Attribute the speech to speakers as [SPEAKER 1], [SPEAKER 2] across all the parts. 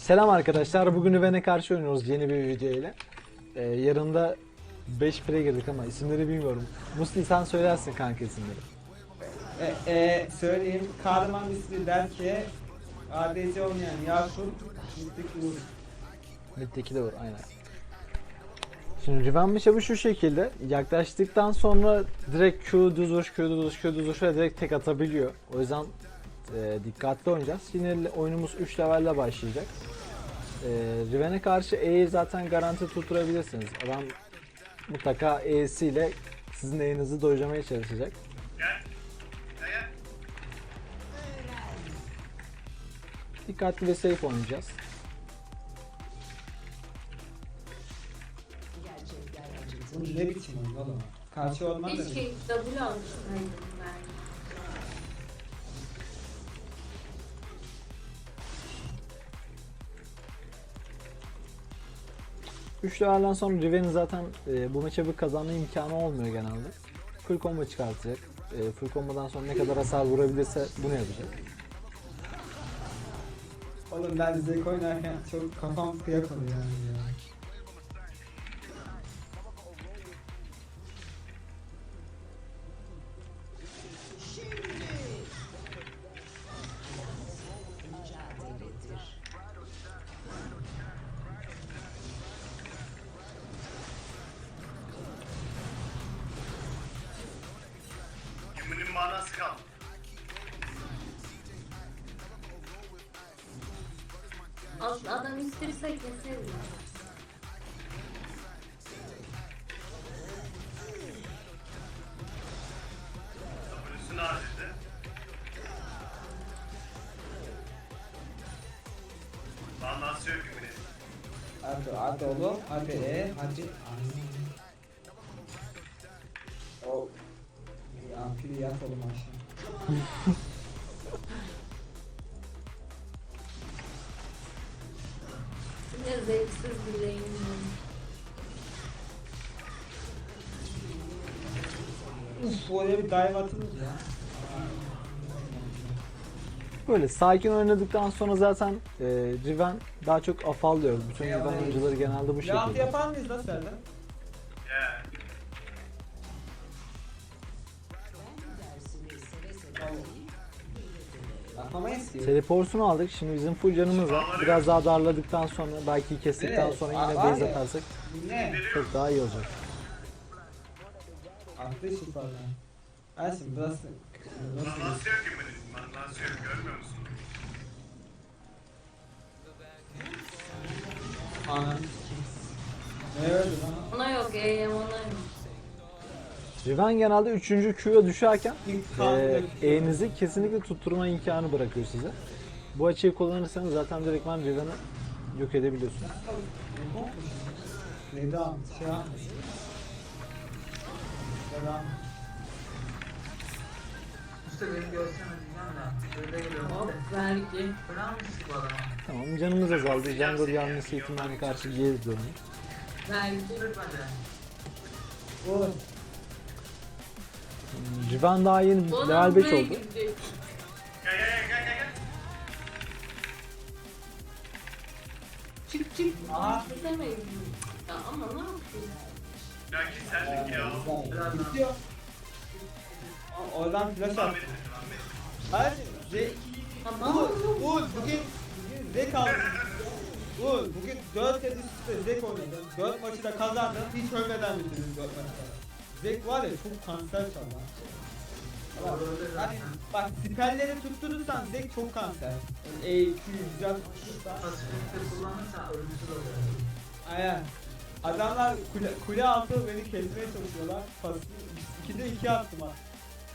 [SPEAKER 1] Selam arkadaşlar. Bugün Riven'e karşı oynuyoruz yeni bir video ile. Ee, yarında 5 pire girdik ama isimleri bilmiyorum. Musti sen söylersin kanka isimleri.
[SPEAKER 2] E, e, söyleyeyim. Kahraman ismi Berke. ADC olmayan Yakut. Mistik Uğur.
[SPEAKER 1] Middeki de var aynen. Şimdi Riven bıçağı şu şekilde. Yaklaştıktan sonra direkt Q düz vuruş, Q düz vuruş, Q düz vuruş ve direkt tek atabiliyor. O yüzden e, dikkatli oynayacağız. Yine oyunumuz 3 levelle başlayacak. E, Riven'e karşı E'yi zaten garanti tutturabilirsiniz. Adam mutlaka E'siyle sizin E'nizi dojlamaya çalışacak. Dikkatli ve safe oynayacağız.
[SPEAKER 2] Ne biçim oyun oğlum? Karşı olmaz da.
[SPEAKER 3] Hiç keyif double almıştım.
[SPEAKER 1] 3 levelden sonra Riven'in zaten e, bu maçı bir kazanma imkanı olmuyor genelde. Full combo çıkartacak. E, full combo'dan sonra ne kadar hasar vurabilirse bunu yapacak.
[SPEAKER 2] Oğlum ben zek oynarken çok kafam kıyak oluyor yani.
[SPEAKER 4] Manası kaldı.
[SPEAKER 3] Adam isterse keseriz.
[SPEAKER 4] Sabırısını harcadı. Manası yok cümlenin.
[SPEAKER 2] Hadi hadi oğlum. Hadi e. Hadi.
[SPEAKER 3] Zevksiz bir rengim.
[SPEAKER 2] Uf oraya bir dive atılır ya.
[SPEAKER 1] Böyle sakin oynadıktan sonra zaten e, Riven daha çok afallıyor. Bütün Riven oyuncuları genelde bu şekilde.
[SPEAKER 2] yapar mıyız lan Serdar?
[SPEAKER 4] Ya.
[SPEAKER 2] Yapamayız ki.
[SPEAKER 1] Teleportunu aldık. Şimdi bizim full canımız var. Biraz daha darladıktan sonra belki kestikten
[SPEAKER 2] Evet,
[SPEAKER 1] sonra
[SPEAKER 2] var
[SPEAKER 1] yine
[SPEAKER 2] ya.
[SPEAKER 1] base atarsak
[SPEAKER 2] Ne?
[SPEAKER 1] çok daha iyi olacak.
[SPEAKER 2] Falan. Ha şimdi burası... burası-.
[SPEAKER 4] Manası
[SPEAKER 1] Riven genelde 3. Q'ya düşerken e. E'nizi kesinlikle tutturma imkanı bırakıyor size. Bu açıyı kullanırsanız zaten direktman Riven'i yok edebiliyorsunuz.
[SPEAKER 2] Neden? Yapmış. Neden?
[SPEAKER 5] İşte beni görsene diyeceğim de. Böyle geliyorum
[SPEAKER 3] Hop
[SPEAKER 5] abi.
[SPEAKER 3] vergi.
[SPEAKER 5] Fena mı bu adama?
[SPEAKER 1] Tamam canımız azaldı. Jungle gelmesi ihtimaline karşı geri dönüyor.
[SPEAKER 5] Bence.
[SPEAKER 2] Oğlum.
[SPEAKER 1] Riven daha yeni
[SPEAKER 3] Onun
[SPEAKER 1] level 5
[SPEAKER 3] buraya
[SPEAKER 1] oldu.
[SPEAKER 3] gidecek.
[SPEAKER 4] Gel gel gel gel gel. gel.
[SPEAKER 3] Çık çık. Kesemeyiz. Ya ama ne yapıyorsun?
[SPEAKER 4] Ya git sen de ya.
[SPEAKER 2] Bitiyor. Aa, Oradan flash at. Hayır. Zek.
[SPEAKER 3] Tamam.
[SPEAKER 2] Uğur, bugün bugün Zek aldı. Uğur bugün 4 kez üst üste Zek oynadı. 4 maçı da kazandı. Hiç ölmeden bitirdi 4 maçı. Zek var ya çok kanser çaldı. Bak, Hani bak siperleri tutturursan Zek çok kanser. Yani E, Q, güzel tutturursan.
[SPEAKER 5] Pasifikte kullanırsa ölümsüz oluyor.
[SPEAKER 2] Aynen. Adamlar kule, kule altı beni kesmeye çalışıyorlar. Pasif 2'de 2 attım ha.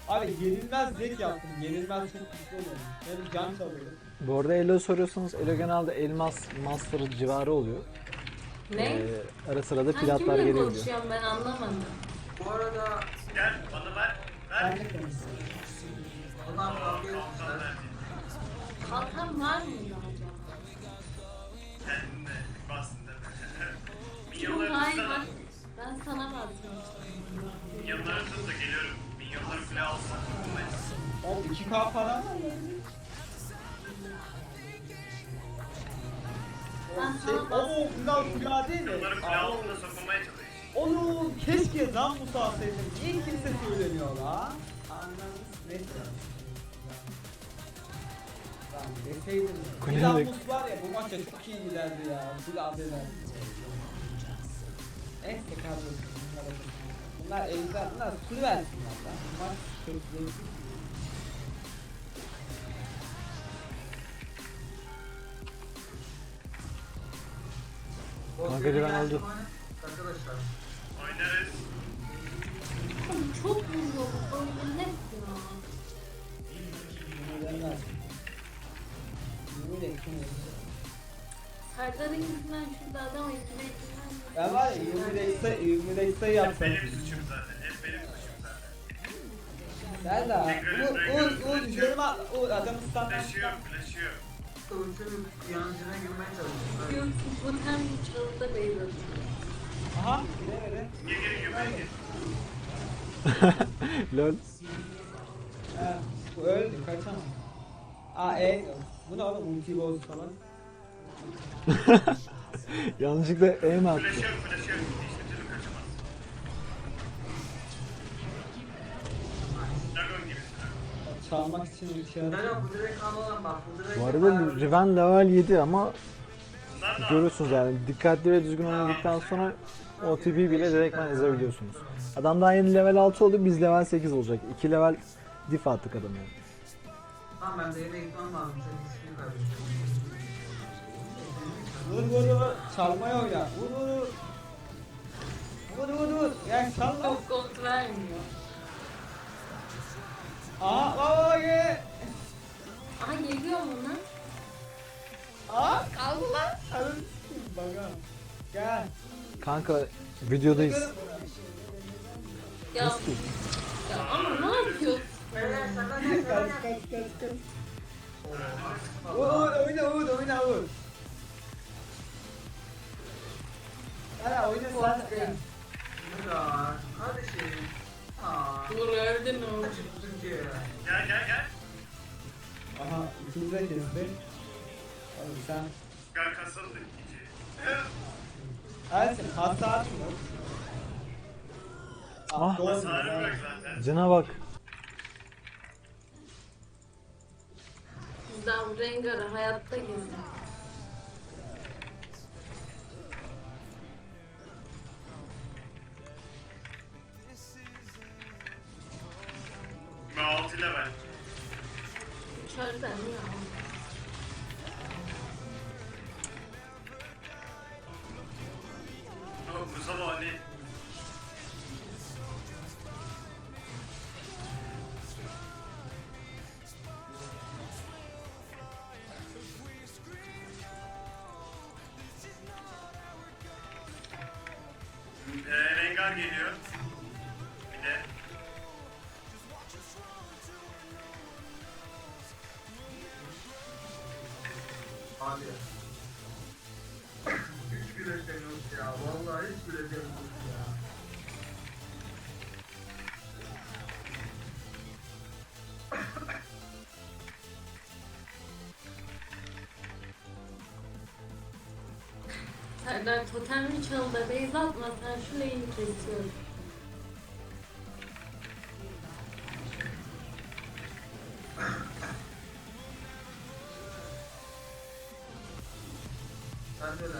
[SPEAKER 2] Abi yenilmez zek yaptım. Yenilmez çok güçlü oluyor. Hem can çalıyor.
[SPEAKER 1] Bu arada Elo soruyorsanız Elo genelde elmas master civarı oluyor.
[SPEAKER 3] Ne?
[SPEAKER 1] Ee, ara sırada
[SPEAKER 3] Sen
[SPEAKER 1] platlar
[SPEAKER 3] kimle
[SPEAKER 1] gelebiliyor.
[SPEAKER 3] konuşuyorsun ben anlamadım.
[SPEAKER 5] Bu arada
[SPEAKER 4] Gel bana ver.
[SPEAKER 2] Ben
[SPEAKER 4] Ver.
[SPEAKER 5] onlar kavga etmişler.
[SPEAKER 3] Kalkan var mıydı
[SPEAKER 2] keşke lan Musa alsaydım. Niye kimse söylemiyor la? Anladınız neyse. Lan deseydim. Mus var ya bu maça çok iyi giderdi ya. Kule ederdi. Neyse kardeşim. Bunlar ejder, bunlar kule versinler lan. Bu maç çok zevkli.
[SPEAKER 1] Kanka Riven öldü.
[SPEAKER 5] Arkadaşlar.
[SPEAKER 4] Oynarız.
[SPEAKER 3] Oğlum Çok vuruyor bu oyun. Serdar'ın yüzünden şurada adam ikide ikiden
[SPEAKER 2] Ben var ya 20 reksa 20 reksa yapsam.
[SPEAKER 4] Benim suçum zaten. Hep benim suçum zaten.
[SPEAKER 2] Sen de Uğur Uğur Uğur atla. Uğur adamı standart.
[SPEAKER 4] Flaşıyor, flaşıyor.
[SPEAKER 5] Kılıçın yancına girmeye çalışıyor.
[SPEAKER 3] Yok bu hem çalıda beyler.
[SPEAKER 2] Aha gire vere.
[SPEAKER 4] Gir gir gir gir.
[SPEAKER 1] Lol.
[SPEAKER 2] He bu öldü kaçamam. Aa e bu ne oğlum ulti boz falan.
[SPEAKER 1] Yanlışlıkla attı.
[SPEAKER 4] Dragon gibisin ha.
[SPEAKER 2] Çalmak için ulti yarar.
[SPEAKER 5] yok bu direkt alalım bak bu direkt.
[SPEAKER 1] Bu arada Riven level 7 ama görüyorsunuz yani dikkatli ve düzgün oynadıktan sonra OTP bile direktmen ezebiliyorsunuz. Adam daha yeni level 6 oldu biz level 8 olacak. 2 level diff attık adamı. yani.
[SPEAKER 5] Tamam ben de eve gitmem lazım.
[SPEAKER 2] Vur vur vur. Çalmaya oyna. Vur vur. Vur vur vur. Yani çal lan.
[SPEAKER 3] Çok gold vermiyor.
[SPEAKER 2] Aha baba ye.
[SPEAKER 3] Aha geliyor mu lan?
[SPEAKER 2] Aa kaldı lan. Alın. Baka. Gel.
[SPEAKER 1] Kanka videodayız.
[SPEAKER 3] Ya, ya ama ne yapıyorsun?
[SPEAKER 2] Kaç kaç kaç kaç. Uğur oyna Uğur oyna Uğur. Hala oyna sen.
[SPEAKER 5] Ya kardeşim. Aa.
[SPEAKER 3] Dur öldün
[SPEAKER 5] ki.
[SPEAKER 4] Gel gel gel.
[SPEAKER 2] Aha ikimiz de kesti. Oğlum sen.
[SPEAKER 4] Gel kasıldı ikinci.
[SPEAKER 2] Ersin?
[SPEAKER 1] Ah.
[SPEAKER 2] doğru.
[SPEAKER 4] Hasarı bırak zaten.
[SPEAKER 1] Cana bak.
[SPEAKER 3] Bu Rengar'ı hayatta gezdik.
[SPEAKER 4] Ben 6 level.
[SPEAKER 3] Uçardan ya.
[SPEAKER 4] O Rengar geliyor. Bir de
[SPEAKER 5] Hadi. Hiç yok ya. Vallahi hiç güleşen yok ya.
[SPEAKER 3] Serdar totem mi çaldı? Beyz atma sen şu lane'i kesiyorum.
[SPEAKER 5] Sen de öyle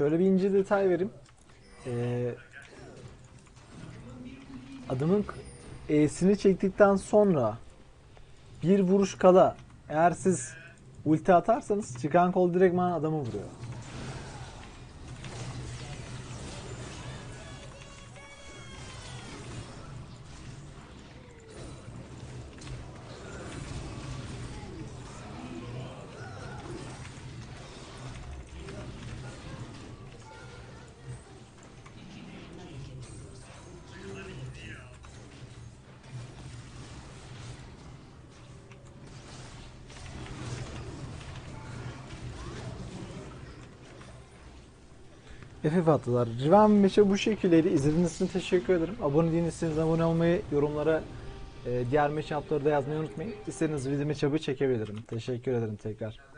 [SPEAKER 1] şöyle bir ince detay vereyim. Ee, adamın E'sini çektikten sonra bir vuruş kala eğer siz ulti atarsanız çıkan kol direktman adamı vuruyor. FF attılar. Riven Meşe bu şekildeydi. İzlediğiniz için teşekkür ederim. Abone değilseniz abone olmayı, yorumlara e, diğer matchup'ları da yazmayı unutmayın. İstediğiniz video matchup'ı çekebilirim. Teşekkür ederim tekrar.